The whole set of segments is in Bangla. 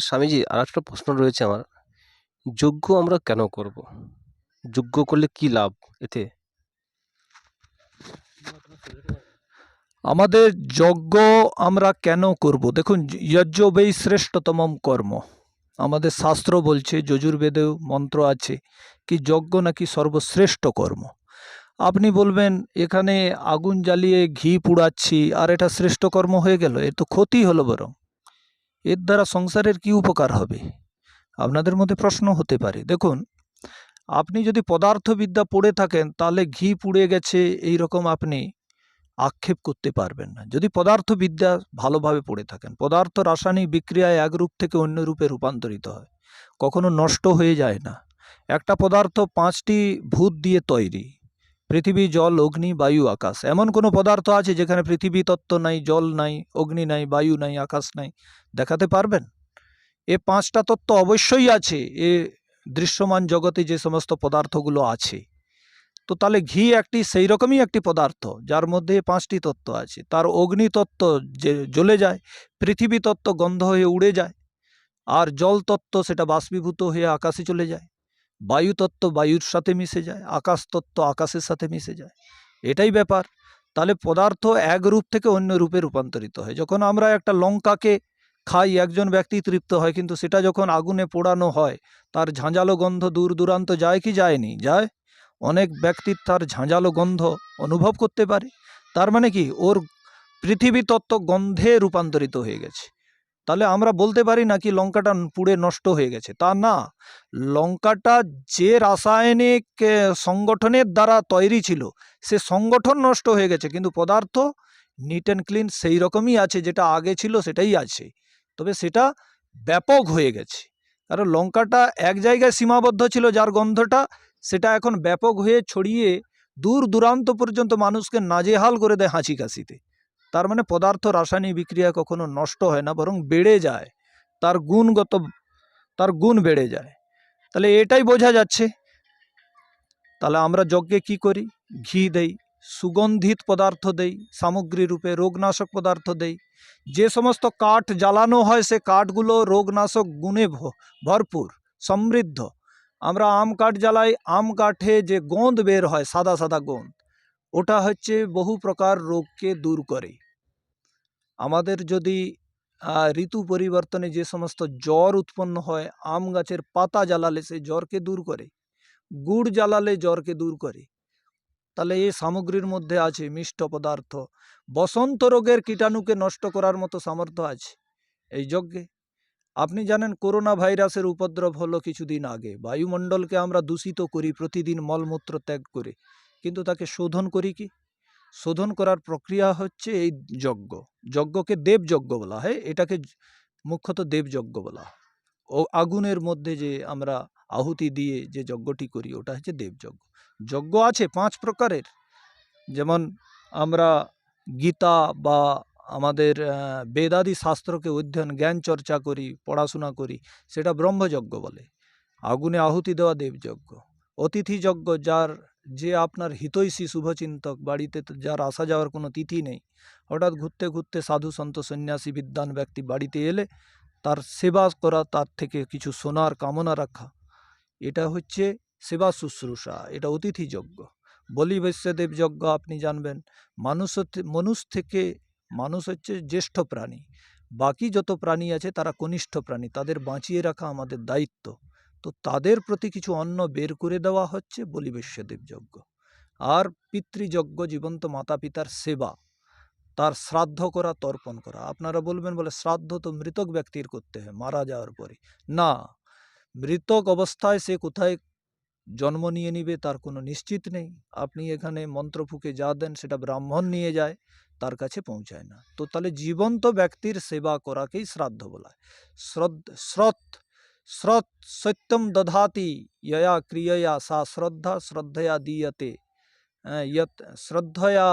স্বামীজি আর একটা প্রশ্ন রয়েছে আমার। যজ্ঞ আমরা কেন করব? যজ্ঞ করলে কি লাভ এতে? আমাদের যজ্ঞ আমরা কেন করব? দেখুন, যজ্ঞবেই শ্রেষ্ঠতম কর্ম। আমাদের শাস্ত্র বলছে, যজুর্বেদেও মন্ত্র আছে কি, যজ্ঞ নাকি সর্বশ্রেষ্ঠ কর্ম। আপনি বলবেন, এখানে আগুন জ্বালিয়ে ঘি পুড়াচ্ছি, আর এটা শ্রেষ্ঠ কর্ম হয়ে গেল, এর তো ক্ষতি হলো বরং। এর দ্বারা সংসারের কি উপকার হবে? আপনাদের মধ্যে প্রশ্ন হতে পারে। দেখুন, আপনি যদি পদার্থবিদ্যা পড়ে থাকেন, তাহলে ঘি পুড়ে গেছে এই রকম আপনি আক্ষেপ করতে পারবেন না। যদি পদার্থবিদ্যা ভালোভাবে পড়ে থাকেন, পদার্থ রাসায়নিক বিক্রিয়ায় এক রূপ থেকে অন্য রূপে রূপান্তরিত হয়, কখনো নষ্ট হয়ে যায় না। একটা পদার্থ পাঁচটি ভূত দিয়ে তৈরি পৃথিবী, জল, অগ্নি, বায়ু, আকাশ। এমন কোনো পদার্থ আছে যেখানে পৃথিবী তত্ত্ব নাই, জল নাই, অগ্নি নাই, বায়ু নাই, আকাশ নাই? দেখাতে পারবেন? এ পাঁচটা তত্ত্ব অবশ্যই আছে। এ দৃশ্যমান জগতে যে সমস্ত পদার্থগুলো আছে। তো তাহলে ঘি একটি সেই রকমই একটি পদার্থ, যার মধ্যে পাঁচটি তত্ত্ব আছে। তার অগ্নি তত্ত্ব যে জ্বলে যায়, পৃথিবী তত্ত্ব গন্ধ হয়ে উড়ে যায়, আর জল তত্ত্ব সেটা বাষ্পীভূত হয়ে আকাশে চলে যায়। বায়ু তত্ত্ব বায়ুর সাথে মিশে যায় আকাশ তত্ত্ব আকাশের সাথে মিশে যায়। এটাই ব্যাপার। তাহলে পদার্থ এক রূপ থেকে অন্য রূপে রূপান্তরিত হয়। যখন আমরা একটা লঙ্কাকে খাই, একজন ব্যক্তি তৃপ্ত হয়, কিন্তু সেটা যখন আগুনে পোড়ানো হয়, তার ঝাঁঝালো গন্ধ দূর দূরান্ত যায় কি যায়নি যায়। অনেক ব্যক্তির তার ঝাঁঝালো গন্ধ অনুভব করতে পারে। তার মানে কি? ওর পৃথিবী তত্ত্ব গন্ধে রূপান্তরিত হয়ে গেছে। তাহলে আমরা বলতে পারি না কি লঙ্কাটা পুড়ে নষ্ট হয়ে গেছে? তা না, লঙ্কাটা যে রাসায়নিক সংগঠনের দ্বারা তৈরি ছিল, সে সংগঠন নষ্ট হয়ে গেছে, কিন্তু পদার্থ নিট অ্যান্ড ক্লিন সেই রকমই আছে, যেটা আগে ছিল সেটাই আছে। তবে সেটা ব্যাপক হয়ে গেছে। কারণ লঙ্কাটা এক জায়গায় সীমাবদ্ধ ছিল, যার গন্ধটা সেটা এখন ব্যাপক হয়ে ছড়িয়ে দূর দূরান্ত পর্যন্ত মানুষকে নাজেহাল করে দেয় হাঁচি কাশিতে। তার মানে পদার্থ রাসায়নিক বিক্রিয়া কখনো নষ্ট হয় না, বরং বেড়ে যায়। তার গুণগত, তার গুণ বেড়ে যায়। তাহলে এটাই বোঝা যাচ্ছে। তাহলে আমরা যজ্ঞে কি করি? ঘি দেই, সুগন্ধিত পদার্থ দেই, সামগ্রী রূপে রোগনাশক পদার্থ দেই। যে সমস্ত কাঠ জ্বালানো হয়, সে কাঠগুলো রোগনাশক গুণে ভরপুর, সমৃদ্ধ। আমরা আম কাঠ জ্বালাই, আম কাঠে যে গোঁদ বের হয়, সাদা সাদা গোঁদ ওটা হচ্ছে বহু প্রকার রোগকে দূর করে। আমাদের যদি ঋতু পরিবর্তনে যে সমস্ত জ্বর উৎপন্ন হয়, আম গাছের পাতা জ্বালালে সে জ্বরকে দূর করে, গুড় জ্বালালে জ্বরকে দূর করে। তাহলে এই সামগ্রীর মধ্যে আছে মিষ্ট পদার্থ। বসন্ত রোগের কীটাণুকে নষ্ট করার মতো সামর্থ্য আছে এই যজ্ঞে। আপনি জানেন করোনা ভাইরাসের উপদ্রব হলো কিছুদিন আগে। বায়ুমণ্ডলকে আমরা দূষিত করি, প্রতিদিন মলমূত্র ত্যাগ করে। কিন্তু তাকে শোধন করি কি? শোধন করার প্রক্রিয়া হচ্ছে এই যজ্ঞ। যজ্ঞকে দেবযজ্ঞ বলা হয়। এটাকে মুখ্যত দেবযজ্ঞ বলা হয়। ও আগুনের মধ্যে যে আমরা আহুতি দিয়ে যে যজ্ঞটি করি, ওটা হচ্ছে দেবযজ্ঞ যজ্ঞ। আছে পাঁচ প্রকারের। যেমন আমরা গীতা বা আমাদের বেদাদি শাস্ত্রকে অধ্যয়ন, জ্ঞান চর্চা করি, পড়াশোনা করি, সেটা ব্রহ্মযজ্ঞ বলে। আগুনে আহুতি দেওয়া দেবযজ্ঞ অতিথি যজ্ঞ, যার যে আপনার হিতৈষী শুভচিন্তক, বাড়িতে যার আসা যাওয়ার কোনো তিথি নেই, হঠাৎ ঘুরতে ঘুরতে সাধু সন্ত, সন্ন্যাসী, বিদ্বান ব্যক্তি বাড়িতে এলে তার সেবা করা, তার থেকে কিছু সোনার কামনা রাখা। এটা হচ্ছে সেবা শুশ্রূষা, এটা অতিথি যজ্ঞ। বলি বৈশ্যদেব যজ্ঞ আপনি জানবেন, মানুষ মানুষ থেকে মানুষ হচ্ছে জ্যেষ্ঠ প্রাণী। বাকি যত প্রাণী আছে তারা কনিষ্ঠ প্রাণী, তাদের বাঁচিয়ে রাখা আমাদের দায়িত্ব। তো তাদের প্রতি কিছু অন্ন বের করে দেওয়া হচ্ছে বলি বৈশ্যদেব যজ্ঞ আর পিতৃযজ্ঞ জীবন্ত মাতা পিতার সেবা, তার শ্রাদ্ধ করা, তর্পণ করা। আপনারা বলবেন, বলে শ্রাদ্ধ তো মৃতক ব্যক্তির করতে হয়, মারা যাওয়ার পরে। না, মৃতক অবস্থায় সে কোথায় জন্ম নিয়ে নিবে তার কোনো নিশ্চিত নেই। আপনি এখানে মন্ত্র ফুঁকে যা দেন সেটা ব্রাহ্মণ নিয়ে যায়, তার কাছে পৌঁছায় না। তো তাহলে জীবন্ত ব্যক্তির সেবা করাকেই শ্রাদ্ধ বলা হয়। শ্রদ্ধ শ্রৎ শ্রৎ সত্যম দধাতি ইয়া ক্রিয়য়া সা শ্রদ্ধা শ্রদ্ধয়া দীয়তে আহ, ইয়ৎ শ্রদ্ধয়া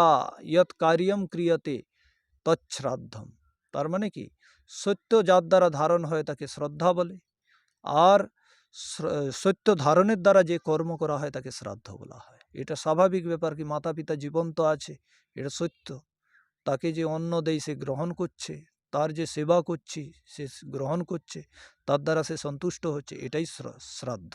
ইয়ৎ কার্যম ক্রিয়তে তৎশ্রাদ্ধম তার মানে কি সত্য যার দ্বারা ধারণ হয় তাকে শ্রদ্ধা বলে আর শ্র- সত্য ধারণের দ্বারা যে কর্ম করা হয় তাকে শ্রাদ্ধ বলা হয় এটা স্বাভাবিক ব্যাপার কি মাতা পিতা জীবন্ত আছে এটা সত্য তাকে যে অন্ন দেয় সে গ্রহণ করছে তার যে সেবা করছি, সে গ্রহণ করছে, তার দ্বারা সে সন্তুষ্ট হচ্ছে, এটাই শ্রাদ্ধ।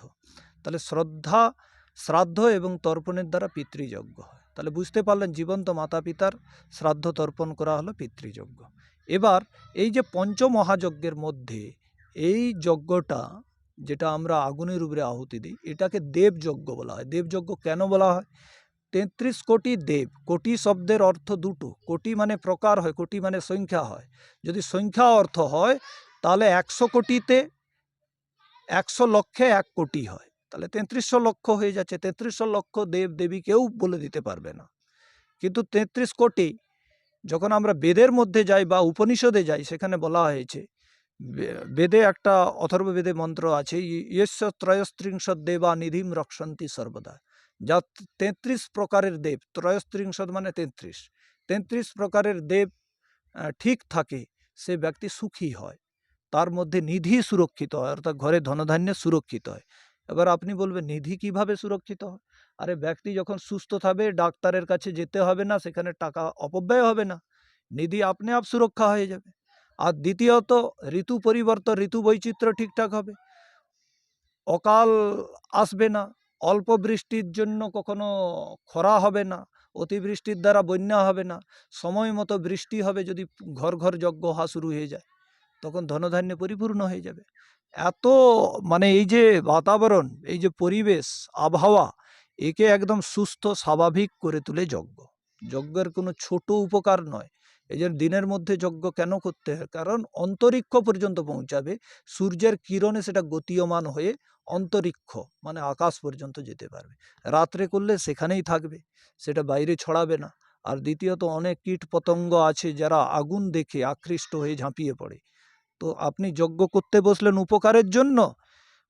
তাহলে শ্রদ্ধা, শ্রাদ্ধ এবং তর্পণের দ্বারা পিতৃযজ্ঞ হয়। তাহলে বুঝতে পারলেন জীবন্ত মাতা পিতার শ্রাদ্ধ তর্পণ করা হলো পিতৃযজ্ঞ। এবার এই যে পঞ্চমহাযজ্ঞের মধ্যে এই যজ্ঞটা, যেটা আমরা আগুনের উপরে আহুতি দিই, এটাকে দেবযজ্ঞ বলা হয়। দেবযজ্ঞ কেন বলা হয়? তেত্রিশ কোটি দেব, কোটি শব্দের অর্থ দুটো, কোটি মানে প্রকার হয়, কোটি মানে সংখ্যা হয়। যদি সংখ্যা অর্থ হয়, তাহলে একশো কোটিতে একশো লক্ষে এক কোটি হয়। তাহলে তেত্রিশশো লক্ষ হয়ে যাচ্ছে, তেত্রিশশো লক্ষ দেব দেবী কেউ বলে দিতে পারবে না। কিন্তু তেত্রিশ কোটি, যখন আমরা বেদের মধ্যে যাই বা উপনিষদে যাই, সেখানে বলা হয়েছে বেদে একটা অথর্ব বেদে মন্ত্র আছে ইয়স্য ত্রয়স্ত্রিংশৎ দেবা নিধিম রক্ষন্তি সর্বদা। যা তেত্রিশ প্রকারের দেব ত্রয়স্ত্রিংশৎ মানে তেত্রিশ। তেত্রিশ প্রকারের দেব ঠিক থাকে, সে ব্যক্তি সুখী হয়। তার মধ্যে নিধি সুরক্ষিত হয়, অর্থাৎ ঘরে ধনধান্য সুরক্ষিত হয়। এবার আপনি বলবেন, নিধি কীভাবে সুরক্ষিত হয়? আরে, ব্যক্তি যখন সুস্থ থাকবে ডাক্তারের কাছে যেতে হবে না, সেখানে টাকা অপব্যয় হবে না। নিধি আপনি আপ সুরক্ষা হয়ে যাবে। আর দ্বিতীয়ত, ঋতু পরিবর্তন, ঋতু বৈচিত্র্য ঠিকঠাক হবে। অকাল আসবে না অল্প বৃষ্টির জন্য কখনো খরা হবে না, অতিবৃষ্টির দ্বারা বন্যা হবে না, সময় মতো বৃষ্টি হবে যদি ঘর ঘর যজ্ঞ হওয়া শুরু হয়ে যায়, তখন ধনধান্য পরিপূর্ণ হয়ে যাবে। এত মানে এই যে বাতাবরণ, এই যে পরিবেশ, আবহাওয়া, একে একদম সুস্থ, স্বাভাবিক করে তোলে যজ্ঞ। যজ্ঞের কোনো ছোট উপকার নয়। এই জন্য দিনের মধ্যে যজ্ঞ কেন করতে হয়? কারণ অন্তরিক্ষ পর্যন্ত পৌঁছাবে, সূর্যের কিরণে সেটা গতীয়মান হয়ে অন্তরিক্ষ মানে আকাশ পর্যন্ত যেতে পারবে। রাত্রে করলে সেখানেই থাকবে, সেটা বাইরে ছড়াবে না। আর দ্বিতীয়ত অনেক কীট পতঙ্গ আছে যারা আগুন দেখে আকৃষ্ট হয়ে ঝাঁপিয়ে পড়ে। তো আপনি যজ্ঞ করতে বসলেন উপকারের জন্য,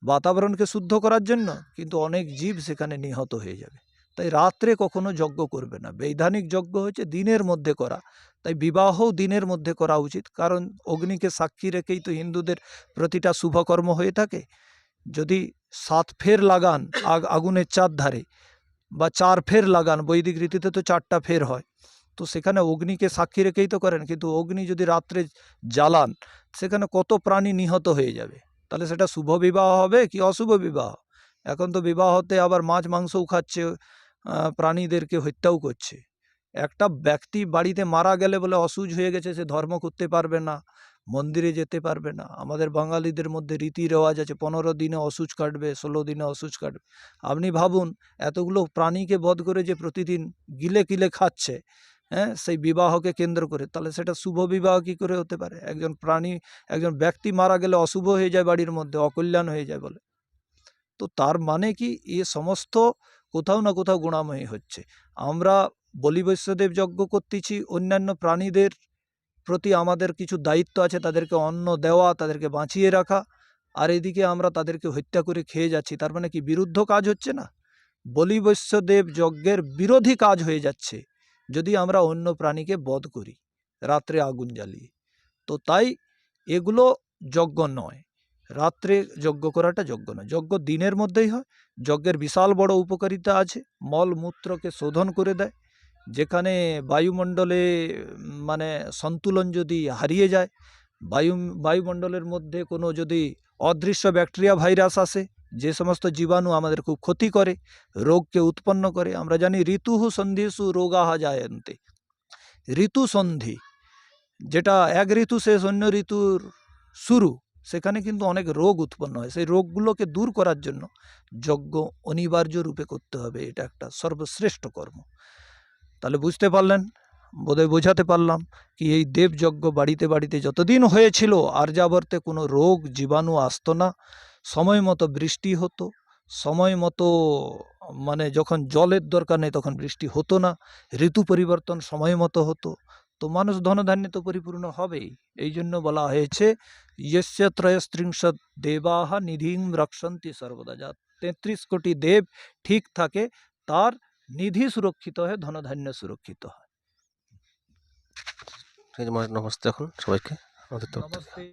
বাতাবরণকে শুদ্ধ করার জন্য, কিন্তু অনেক জীব সেখানে নিহত হয়ে যাবে। তাই রাত্রে কখনো যজ্ঞ করবে না। বৈধানিক যজ্ঞ হচ্ছে দিনের মধ্যে করা। তাই বিবাহও দিনের মধ্যে করা উচিত। কারণ অগ্নিকে সাক্ষী রেখেই তো হিন্দুদের প্রতিটা শুভকর্ম হয়ে থাকে। যদি সাত ফের লাগান আগ- আগুনের চার ধারে বা চার ফের লাগান, বৈদিক রীতিতে তো চারটা ফের হয়। তো সেখানে অগ্নিকে সাক্ষী রেখেই তো করেন। কিন্তু অগ্নি যদি রাত্রে জ্বালান, সেখানে কত প্রাণী নিহত হয়ে যাবে? তাহলে সেটা শুভ বিবাহ হবে কি অশুভ বিবাহ? এখন তো বিবাহতে আবার মাছ, মাংসও খাচ্ছে। প্রাণীদেরকে হত্যাও করছে। একটা ব্যক্তি বাড়িতে মারা গেলে বলে অসুজ হয়ে গেছে, সে ধর্ম করতে পারবে না, মন্দিরে যেতে পারবে না। আমাদের বাঙালিদের মধ্যে রীতি রেওয়াজ আছে, পনেরো দিনে অসুচ কাটবে, ষোলো দিনে অসুচ কাটবে। আপনি ভাবুন, এতগুলো প্রাণীকে বধ করে যে প্রতিদিন গিলে কিলে খাচ্ছে হ্যাঁ? সেই বিবাহকে কেন্দ্র করে। তাহলে সেটা শুভ বিবাহ কী করে হতে পারে? একজন প্রাণী, একজন ব্যক্তি মারা গেলে অশুভ হয়ে যায় বাড়ির মধ্যে, অকল্যাণ হয়ে যায় বলে। তো তার মানে কি, এ সমস্ত কোথাও না কোথাও গুণাময়ী হচ্ছে। আমরা বলি বৈশ্যদেব যজ্ঞ করতেছি, অন্যান্য প্রাণীদের প্রতি আমাদের কিছু দায়িত্ব আছে, তাদেরকে অন্ন দেওয়া, তাদেরকে বাঁচিয়ে রাখা, আর এদিকে আমরা তাদেরকে হত্যা করে খেয়ে যাচ্ছি। তার মানে কি বিরুদ্ধ কাজ হচ্ছে না? বলি বৈশ্যদেব যজ্ঞের বিরোধী কাজ হয়ে যাচ্ছে, যদি আমরা অন্য প্রাণীকে বধ করি, রাত্রে আগুন জ্বালিয়ে। তো তাই এগুলো যজ্ঞ নয়। রাত্রে যজ্ঞ করাটা যজ্ঞ নয়, যজ্ঞ দিনের মধ্যেই হয়, যজ্ঞের বিশাল বড় উপকারিতা আছে, মল মূত্রকে শোধন করে দেয়, যেখানে বায়ুমণ্ডলে মানে সন্তুলন যদি হারিয়ে যায়, বায়ু, বায়ুমণ্ডলের মধ্যে কোনো যদি অদৃশ্য ব্যাকটেরিয়া ভাইরাস আসে, যে সমস্ত জীবাণু আমাদের খুব ক্ষতি করে, রোগকে উৎপন্ন করে, আমরা জানি ঋতুহু সন্ধিসু রোগাহা জায়ন্তে ঋতু সন্ধি, যেটা এক ঋতু শেষ অন্য ঋতুর শুরু সেখানে কিন্তু অনেক রোগ উৎপন্ন হয়। সেই রোগগুলোকে দূর করার জন্য যজ্ঞ অনিবার্য রূপে করতে হবে। এটা একটা সর্বশ্রেষ্ঠ কর্ম। তাহলে বুঝতে পারলেন? বোধহয় বোঝাতে পারলাম কি এই দেবযজ্ঞ বাড়িতে বাড়িতে যতদিন হয়েছিল আর্যাবর্তে কোনো রোগ, জীবাণু আসতো না। সময় মতো বৃষ্টি হতো। সময় মতো মানে যখন জলের দরকার নেই তখন বৃষ্টি হতো না। ঋতু পরিবর্তন সময় মতো হতো। তো মানুষ ধনধান্যে তো পরিপূর্ণ হবেই। এই জন্য বলা হয়েছে ইয়স্য ত্রয়স্ত্রিংশত দেবাহ নিধিং রক্ষন্তি সর্বদা। যা তেত্রিশ কোটি দেব ঠিক থাকে তার নিধি সুরক্ষিত হয় ধনধান্য সুরক্ষিত হয়। নমস্তে এখন সবাইকে। আমাদের নমস্তে।